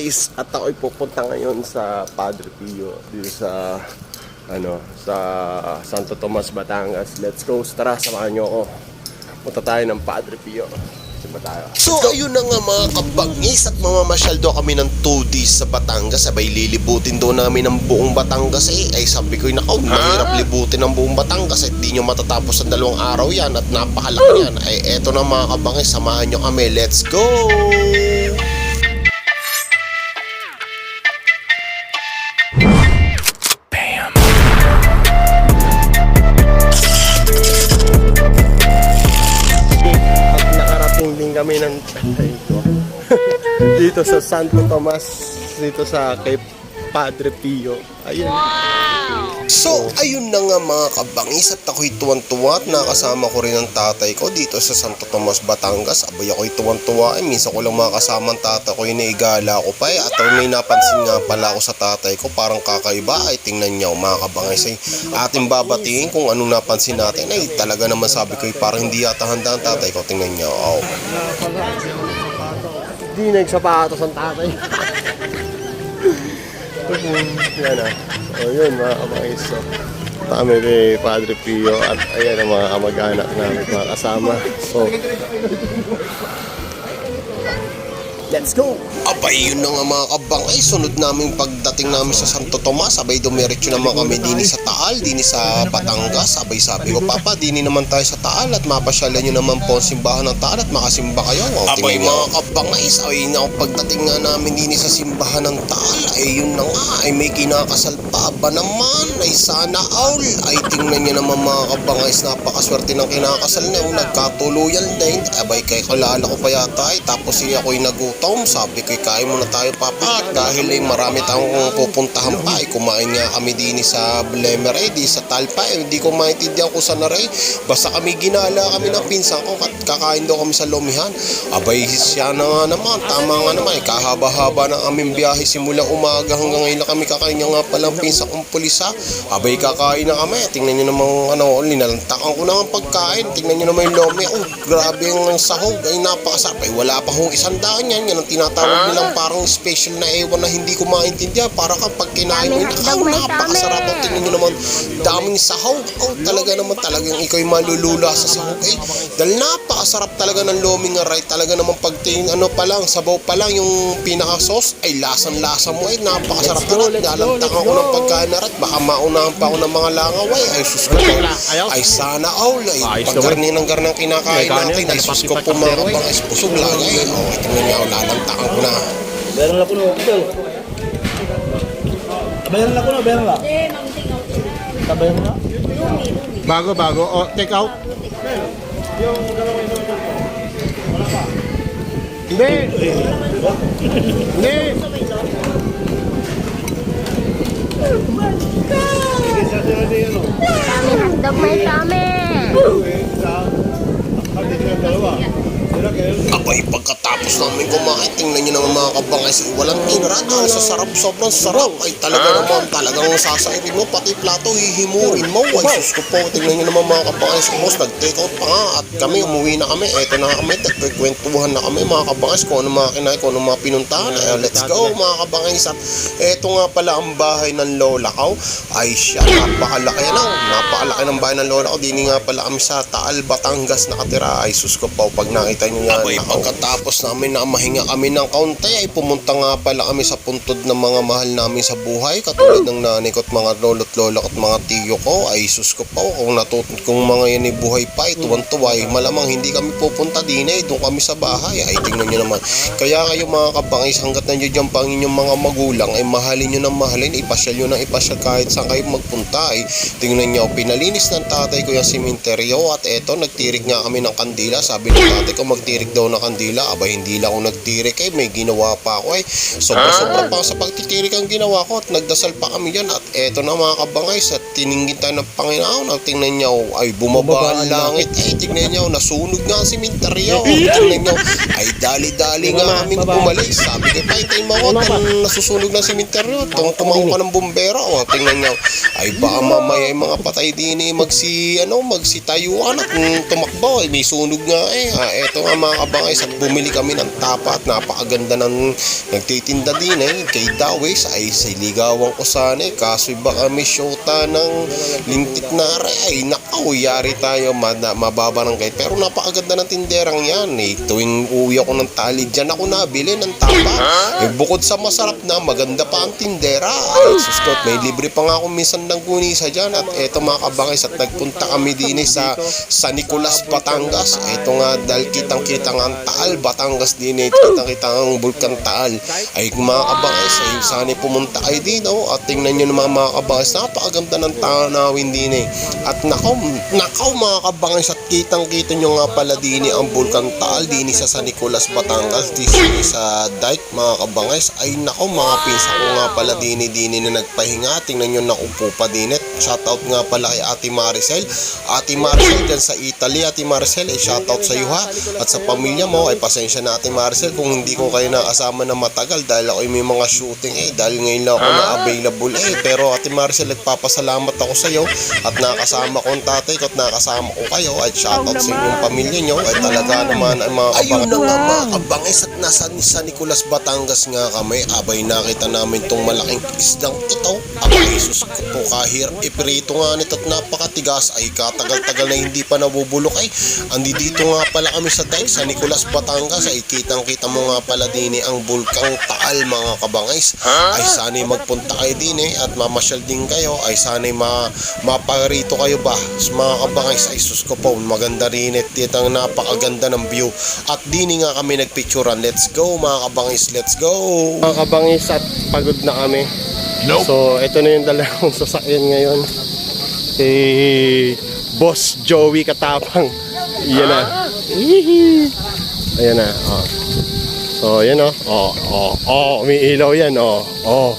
Guys, at ako'y pupunta ngayon sa Padre Pio dito sa ano sa Santo Tomas, Batangas. Let's go, tara, samahan niyo ako. Punta tayo ng Padre Pio. So ayun na nga mga kabangis at mamamasyal daw kami ng 2 days sa Batangas. Sabay lilibutin daw namin ang buong Batangas eh. Ay sabi ko nakaw, mahirap libutin ang buong Batangas At di nyo matatapos sa dalawang araw yan at napakalaki yan. Ay eto na mga kabangis, samahan nyo kami, let's go! Dito sa Santo Tomas, dito sa kay Padre Pio. Ayun. So ayun na nga mga kabangis at ako'y tuwan-tuwa at nakasama ko rin ang tatay ko dito sa Santo Tomas, Batangas. Abay ako'y tuwan-tuwa ay minsan ko lang makasama ang tatay ko iniigala ko pa eh. At may napansin nga pala ako sa tatay ko parang kakaiba. Ay tingnan niyo mga kabangis ay ating babatiin kung anong napansin natin. Ay talaga naman sabi ko ay parang hindi yata handa ang tatay ko. Tingnan niyo. Oh. Di nagsapatos ang tatay. yan ah. So yun mga kamais. So, kami kay Padre Pio at ayan ang mga kamag-anak namin, mga kasama. So, let's go! Abay, yun na nga mga kabangay. Sunod namin pagdating namin sa Santo Tomas. Abay, dumiretso naman kami dini sa Taal, dini sa Batangas. Abay, sabi ko, Papa, dini naman tayo sa Taal at mapasyalan nyo naman po ang simbahan ng Taal at makasimba kayo. O, Abay, mga kabangay, sabi na pagdating nga namin dini sa simbahan ng Taal, ay yun na nga, ay may kinakasal pa ba naman? Ay sana all. Ay tingnan nyo naman mga kabangay, napakaswerte ng kinakasal na yung nagkatuluyan na yun. Abay, kay kalala ko pa yata ay tapos siya ako'y nagutom. Sabi ko, kain muna tayo papa. At dahil ay marami tayong pupuntahan pa, ay kumain nga kami din sa Blemer eh, di sa Talpa. Eh, hindi ko maintindihan kung saan na rin. Basta kami ginala kami ng pinsan ko at kakain daw kami sa Lumihan. Abay, siya na nga naman. Tama nga naman. Eh, kahaba-haba ng aming biyahe simula umaga hanggang ngayon na kami kakain nga palang pinsan kong pulisa. Abay, kakain na kami. Tingnan nyo naman ano, linalantakan ko na ang pagkain. Tingnan nyo naman yung lomi. Oh, grabe ang sahog. Ay, napakasarap. Ay, wala pa hong isang daan yan. Yan ang tinatawag nilang parang special na ewan na hindi ko maintindihan. Para kapag kinain mo yun, oh, napakasarap. Oh, tingnan nyo naman, daming sahog. Oh, talaga naman talagang ikaw'y malulula sa sahog. Eh, dahil napakasarap talaga ng loming aray. Talaga naman pagtingin, ano pa lang, sabaw pa lang, yung pinaka-sauce, ay lasang-lasa mo. Ay, napakasarap Let's go, na. let's go, Dalantakan let's ko ng pagkain na rin. Baka maunahan pa ako ng mga langaway. Ay, sus ko. Ay, sana all. Ay, pagkarni ng garnang kinakain natin. Ay, sus ko po mga ay, pusog lang. Ay, oh, tingnan niyo, lalantakan ko na. Bayaran na ko na, hotel. Bayaran na ko na, bayaran na. Tabayan mo na? Bago, bago. O, take out. Hindi. Hindi. Kami hotdog may kami. Abay, pagkatapos namin kumain, tingnan nyo naman mga kabangay, walang tinira dahil sa sarap, sobrang sarap. Ay talaga naman, talagang sasaipin mo, pati plato hihimurin mo. Ay sus ko po, tingnan nyo naman mga kabangay, supos, nag-take out pa nga at kami, umuwi na kami. Eto na kami, nagkikwentuhan na kami mga kabangay, kung ano mga kinain, kung ano mga pinuntahan. Ay, let's go mga kabangay. At eto nga pala ang bahay ng lola ko. Ay siya, napakalaki na. Napakalaki ng bahay ng lola ko. Dini nga pala kami sa Taal, Batangas nakatira. Ay sus ko po, pag nakita nyo yan. Abay, pagkatapos namin na mahinga kami ng kaunti, ay pumunta nga pala kami sa puntod ng mga mahal namin sa buhay. Katulad ng nanay ko at mga lolo't lola at mga tiyo ko. Ay sus ko po, kung, natut kung mga yan ay buhay pa, ay tuwan-tuwa. Ay, malamang hindi kami pupunta din eh. Doon kami sa bahay. Ay tingnan nyo naman. Kaya kayo mga kabangis, hanggat nandiyo dyan pa ang inyong mga magulang, ay mahalin nyo ng mahalin, ipasyal nyo ng ipasyal kahit saan kayo magpunta. Ay tingnan nyo, pinalinis ng tatay ko yung simenteryo at eto, nagtirik nga kami ng kandila. Sabi ng tatay ko, magtirik daw ng kandila. Aba, hindi lang ako nagtirik eh, may ginawa pa ako eh. Sobra-sobra pa sa pagtitirik ang ginawa ko at nagdasal pa kami dyan. At eto na mga kabangay, sa tiningin tayo ng Panginoon, at tingnan nyo, ay bumaba ang langit. Ay, tingnan nyo, nasunog nga ang simenteryo. Tingnan nyo, ay dali-dali nga kami bumalik. Sabi ko, pahintay mo ako, nasusunog ng simenteryo. Tung tumawag ka ng bumbero. O, tingnan nyo, ay baka mamaya yung mga patay din eh, magsi, ano, magsitayuan at tumakbo. Ay, may sunog nga eh. Ah, eto nga mga kabangay, at bumili kami kami ng tapa at napakaganda ng nagtitinda din eh. Kay Dawes ay sa ligawang ko sana eh. Kaso baka may syota ng lintik na are. Ay nakaw, yari tayo mada, mababarangay. Pero napakaganda ng tinderang yan eh. Tuwing uwi ako ng tali dyan ako nabili ng tapa. Eh, bukod sa masarap na, maganda pa ang tindera. Ay, suskot, may libre pa nga ako minsan ng gunisa dyan. At eto mga kabangis, at nagpunta kami din eh sa San Nicolas, Batangas. Eto nga, dahil kitang-kita ang Taal, Batangas din eh. Kitang-kita ang Bulkan Taal. Ay, mga kabangis, ay sana pumunta kayo din, oh. At tingnan nyo naman mga napakaganda ng tanawin din eh. At nakaw, nakaw mga kabangis, at kitang-kita nyo nga pala din eh, ang Bulkan Taal din eh, sa San Nicolas, Batangas. Di sa dike, mga kabangis. Ay, nakaw, mga pinsa ko nga pala din eh, din eh, na nagpahinga. Tingnan nyo, nakupo pa din eh. Shoutout nga pala kay Ate Maricel. Ate Maricel dyan sa Italy. Ate Maricel, ay shoutout sa iyo ha. At sa pamilya mo, ay pasensya na Ate Maricel kung hindi ko kayo nakasama na matagal dahil ako ay may mga shooting eh. Dahil ngayon lang ako na available eh. Pero Ate Maricel, nagpapasalamat ako sa iyo at nakasama ko ang tatay ko at nakasama ko kayo. At shoutout sa inyong pamilya nyo. Ay talaga naman ay mga Ayun na nga mga kabangis at nasa sa Nicolas Batangas nga kami. Abay nakita namin tong malaking isdang ito. Abay sus ko po kahir iprito nga nito at napakatigas ay katagal-tagal na hindi pa nabubulok ay andi dito nga pala kami sa dike sa Nicolas Batangas ay kitang kita mo nga pala din eh, ang bulkang Taal mga kabangis ay sana'y magpunta kayo din eh, at mamasyal din kayo ay sana'y ma maparito kayo ba sa mga kabangis ay sus ko po maganda rin eh titang napakaganda ng view at din nga kami nagpicturean let's go mga kabangis let's go Mga kabangis at pagod na kami. So, ito na yung dalawang sasakyan ngayon. Si Boss Joey Katapang. Yan na. Hihi. Ayan na. Oh. So, yan oh. Oh, oh, oh. Umiilaw yan. Oh, oh.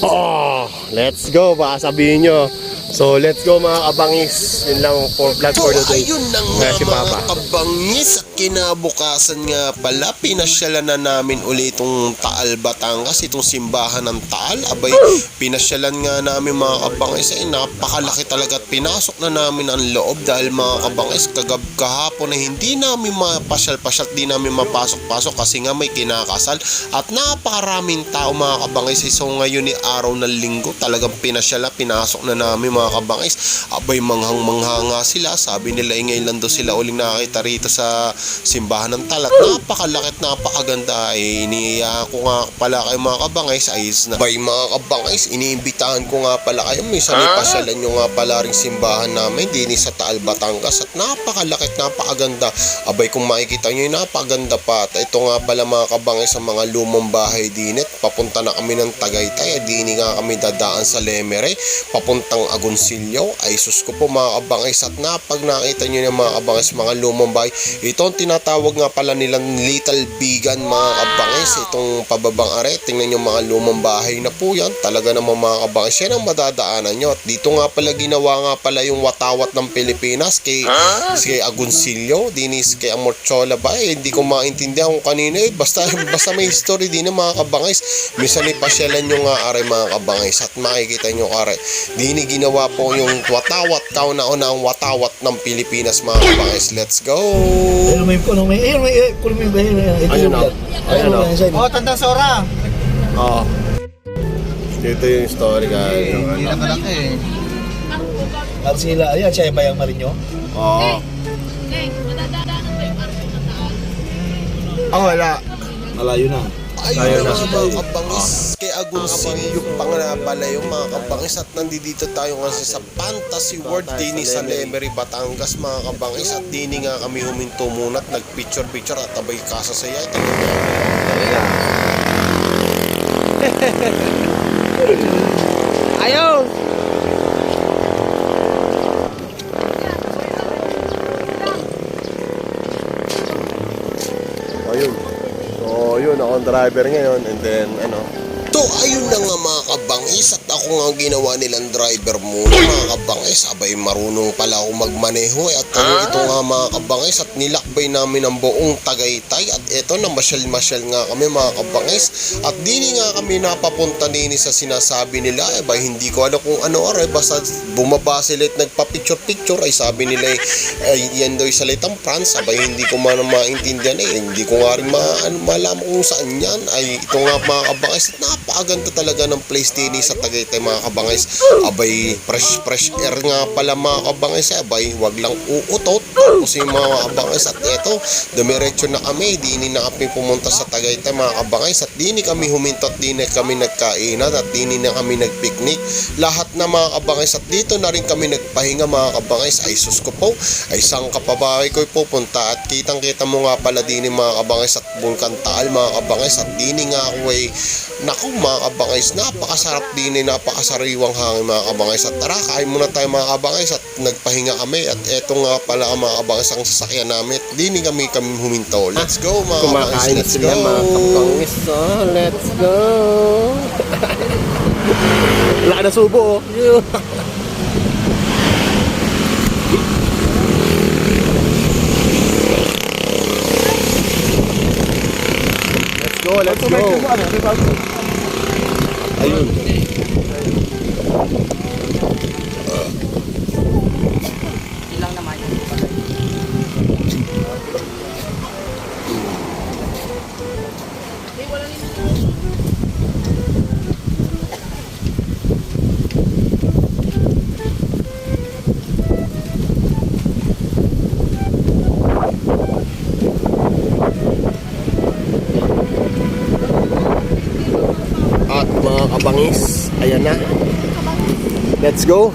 Oh, let's go. Baka sabihin nyo. So, let's go mga kabangis. Yun lang for vlog for today. ayun na Nga si Papa. Kabangis at kinabukasan nga pala pinasyalan na namin ulit itong Taal Batangas itong simbahan ng Taal. Abay pinasyalan nga namin mga kabangis ay napakalaki talaga at pinasok na namin ang loob dahil mga kabangis kagab kahapon na hindi namin mapasyal-pasyal di namin mapasok-pasok kasi nga may kinakasal at napakaraming tao mga kabangis. So ngayon ni araw ng linggo talagang pinasyala pinasok na namin mga kabangis. Abay manghang-mangha nga sila. Sabi nila eh, ngayon lang sila. Uling nakakita rito sa simbahan ng talat. Napakalaki at napakaganda. Ay iniya ko nga pala kayo mga kabangis ay na. Bay mga kabangis iniimbitahan ko nga pala kayo. Minsan ipasyalan nyo nga pala ring simbahan namin din sa Taal Batangas. At napakalaki at napakaganda. Abay kung makikita nyo yung napaganda pa. At ito nga pala mga kabangis sa mga lumang bahay dinit papunta na kami ng Tagaytay. Dini nga kami dadaan sa Lemere papuntang Agoncillo. Ay sus ko po mga kabangis at napag nakita nyo yung mga kabangis mga lumang bahay ito ang tinatawag nga pala nilang Little Bigan mga kabangis. Itong pababang are tingnan nyo mga lumang bahay na po yan. Talaga naman mga kabangis yan ang madadaanan nyo. At dito nga pala ginawa nga pala yung watawat ng Pilipinas kay, kay Agoncillo dinis kay Amorchola ba? Eh hindi ko maintindihan kung kanino eh basta, basta may history din ng mga kabangis. Minsan ipasyalan nyo nga are mga kabangis. At makikita nyo are dini ginawa po yung watawat kauna-una ang watawat ng Pilipinas mga kabangis. Let's go Ayun may kuno may ayun may eh, kuno may ayun ayun. Ito Ayun, yung oh. oh. Oh, tandang Sora. Oo. Dito yung story guys. Hindi na malaki eh. At sila, ayan siya yung bayang marinyo. Oo. Oh, wala. Malayo na. Ayun na mga kabangis. Kay Agoncillo pa nga pala yung mga kabangis. At nandito tayo kasi sa Fantasy World Dini sa Lemery, Batangas mga kabangis. At dini nga kami huminto muna at nagpicture picture at abay kasasaya tingnan mo Ayaw! Oh, yun. So, yun. Ako ang driver ngayon. And then, ano. So ayun na nga mga kabangis at ako nga ang ginawa nilang driver muna mga kabangis. Abay marunong pala ako magmaneho eh. At ano, ito nga mga kabangis at nilakbay namin ang buong Tagaytay. At eto na masyal-masyal nga kami mga kabangis. At dini nga kami napapunta nini sa sinasabi nila. Eh bay hindi ko alam kung ano aray. Basta bumaba sila at nagpa-picture-picture ay sabi nila eh, ay, yan daw salitang France. Abay hindi ko man maintindihan eh. Hindi ko nga rin ma, ano, malaman kung saan yan. Ay ito nga mga kabangis at napakaganda talaga ng place din sa Tagaytay mga kabangis. Abay fresh fresh air nga pala mga kabangis. eh. Abay wag lang uutot. Tapos yung mga kabangis at eto dumiretso na kami. Dini na kami pumunta sa Tagaytay mga kabangis at dini kami humintot. Dini kami nagkainan at dini na kami nagpiknik. Lahat na mga kabangis at dito na rin kami nagpahinga mga kabangis. Ay sus ko po. Ay saan kapabahay ko pupunta at kitang kita mo nga pala dini mga kabangis at Bulkan Taal mga kabangis at dini nga ako ay naku mga kabangis napakasarap din eh, napakasariwang hangin mga kabangis at tara kain muna tayo mga kabangis at nagpahinga kami at eto nga pala ang mga kabangis ang sasakyan namin at dini kami kami huminto let's go mga kabangis Kumakain na let's sila go mga kapangis. Oh, let's go! Wala ka na subo oh. Let's go, let's go. Ayun. At ayan na. Let's go.